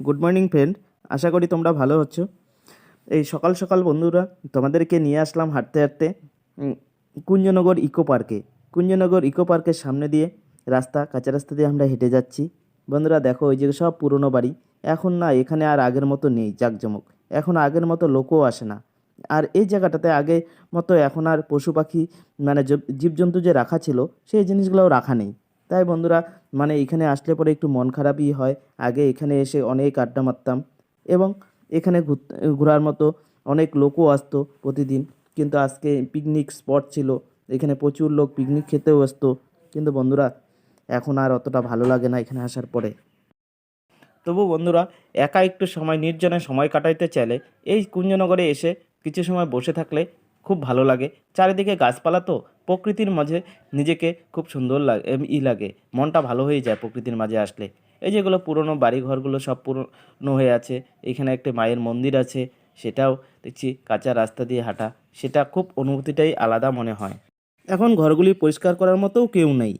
Good morning friend আশা করি তোমরা ভালো হচ্ছ এই সকাল সকাল বন্ধুরা, তোমাদেরকে নিয়ে আসলাম হাঁটতে হাঁটতে কুঞ্জনগর ইকো পার্কে। কুঞ্জনগর ইকো পার্কের সামনে দিয়ে রাস্তা, কাঁচা রাস্তা দিয়ে আমরা হেঁটে যাচ্ছি। বন্ধুরা, দেখো ওই যে সব পুরনো বাড়ি। এখন না, এখানে আর আগের মতো নেই, জাঁকজমক। এখন আগের মতো লোকও আসে না। আর এই জায়গাটাতে আগে মতো এখন আর পশু পাখি মানে জীবজন্তু যে রাখা ছিল, সেই জিনিসগুলোও রাখা নেই। তাই বন্ধুরা মানে এখানে আসলে পরে একটু মন খারাপই হয়। আগে এখানে এসে অনেক আড্ডা মারতাম এবং এখানে ঘোরার মতো অনেক লোকও আসতো প্রতিদিন। কিন্তু আজকে পিকনিক স্পট ছিল, এখানে প্রচুর লোক পিকনিক খেতেও আসতো। কিন্তু বন্ধুরা, এখন আর অতটা ভালো লাগে না এখানে আসার পরে। তবু বন্ধুরা, একা একটু সময়, নির্জনে সময় কাটাইতে চাইলে এই কুঞ্জনগরে এসে কিছু সময় বসে থাকলে খুব ভালো লাগে। চারিদিকে গাছপালা তো, প্রকৃতির মাঝে নিজেকে খুব সুন্দর লাগে ই লাগে। মনটা ভালো হয়ে যায় প্রকৃতির মাঝে আসলে। এই যেগুলো পুরনো বাড়িঘরগুলো সব পুরনো হয়ে আছে, এখানে একটি মায়ের মন্দির আছে, সেটাও দেখছি কাঁচা রাস্তা দিয়ে হাঁটা। সেটা খুব অনুভূতিটাই আলাদা মনে হয়। এখন ঘরগুলি পরিষ্কার করার মতোও কেউ নেই।